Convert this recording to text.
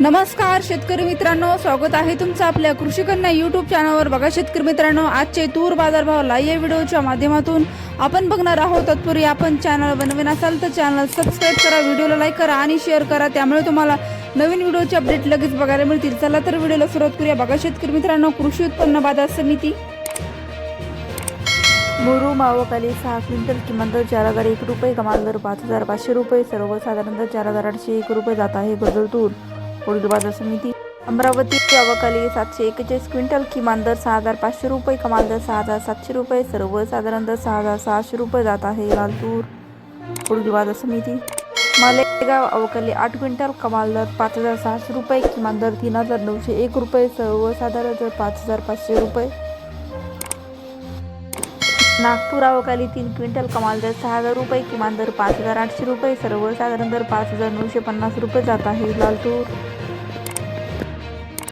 नमस्कार शेतकरी मित्रांनो. स्वागत आहे तुमचं आपल्या कृषी कन्या युट्यूब चॅनलवर बघा शेतकरी मित्रांनो आजचे तूर बाजारभाव लाईव्ह या व्हिडिओच्या माध्यमातून आपण बघणार आहोत. तत्पूर्वी आपण चॅनल बनवीन असाल तर चॅनल सबस्क्राईब करा व्हिडिओला लाईक करा आणि शेअर करा. त्यामुळे तुम्हाला नवीन व्हिडिओचे अपडेट लगेच बघायला मिळतील. चला तर व्हिडिओला सुरुवात करूया. बघा शेतकरी मित्रांनो कृषी उत्पन्न बाजार समिती. मोरू मावकाली सहा क्विंटल किमान दर चार हजार एक रुपये कमाल दर पाच हजार पाचशे रुपये सर्वसाधारण दर चार हजार आठशे एक रुपये जात आहे. गजल तूर पुढील बाजार समिती. अमरावती अवकाली सातशे एकेचाळीस क्विंटल किमान दर सहा हजार पाचशे रुपये कमाल दर सहा हजार सातशे रुपये सर्वसाधारण दर सहा हजार सहाशे रुपये जात आहे लालतूर पुढील बाजार समिती. मालेगाव अवकाली आठ क्विंटल कमाल दर पाच हजार सहाशे रुपये किमान दर तीन हजार नऊशे एक रुपये सर्वसाधारण दर पाच हजार पाचशे रुपये. नागपूर अवकाली तीन क्विंटल कमाल दर सहा हजार रुपये किमान दर पाच हजार आठशे रुपये सर्वसाधारण दर पाच हजार नऊशे पन्नास रुपये जात आहे लालतूर.